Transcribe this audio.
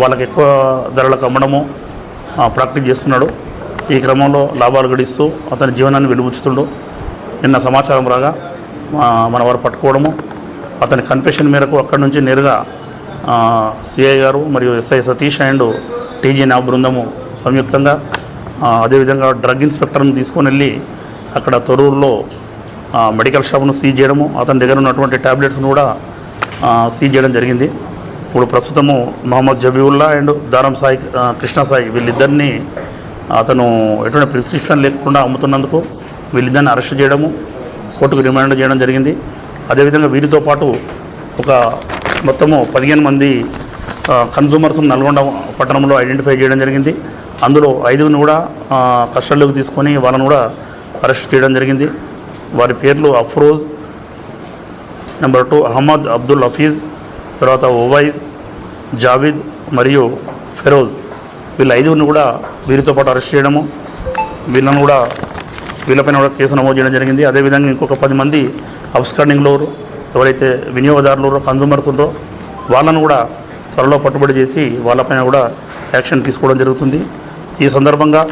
వాళ్ళకి ఎక్కువ ధరలకు అమ్మడము ప్రాక్టీస్ చేస్తున్నాడు. ఈ క్రమంలో లాభాలు గడిస్తూ అతని జీవనాన్ని వెలుగుచ్చుతుండు నిన్న సమాచారం రాగా మన వారు పట్టుకోవడము అతని కన్ఫెషన్ మేరకు అక్కడి నుంచి నేరుగా సిఐ గారు మరియు ఎస్ఐ సతీష్ అండ్ టీజీ నా బృందము సంయుక్తంగా అదేవిధంగా డ్రగ్ ఇన్స్పెక్టర్ని తీసుకొని వెళ్ళి అక్కడ తొరూరులో మెడికల్ షాప్ను సీజ్ చేయడము అతని దగ్గర ఉన్నటువంటి ట్యాబ్లెట్స్ను కూడా సీజ్ చేయడం జరిగింది. ఇప్పుడు ప్రస్తుతము మహమ్మద్ జబీవుల్లా అండ్ దారం సాయి కృష్ణ సాయి వీళ్ళిద్దరిని అతను ఎటువంటి ప్రిస్క్రిప్షన్ లేకుండా అమ్ముతున్నందుకు వీళ్ళిద్దరిని అరెస్ట్ చేయడము కోర్టుకు రిమాండ్ చేయడం జరిగింది. అదేవిధంగా వీరితో పాటు ఒక మొత్తము పదిహేను మంది కన్సూమర్స్ నల్గొండ పట్టణంలో ఐడెంటిఫై చేయడం జరిగింది. అందులో ఐదుగురిని కూడా కస్టడీలోకి తీసుకొని వాళ్ళని కూడా అరెస్ట్ చేయడం జరిగింది. వారి పేర్లు అఫ్రోజ్ నెంబర్ టూ అహ్మద్ అబ్దుల్ హఫీజ్ తర్వాత ఓవైజ్ జావిద్ మరియు ఫెరోజ్ వీళ్ళ ఐదుగురిని కూడా వీరితో పాటు అరెస్ట్ చేయడము వీళ్ళను కూడా వీళ్ళపైన కూడా కేసు నమోదు చేయడం జరిగింది. అదేవిధంగా ఇంకొక పది మంది అబ్స్కాండింగ్లో ఎవరైతే వినియోగదారులు కన్సూమర్స్ ఉన్నారో వాళ్ళను కూడా త్వరలో పట్టుబడి చేసి వాళ్ళపైన కూడా యాక్షన్ తీసుకోవడం జరుగుతుంది. ఈ సందర్భంగా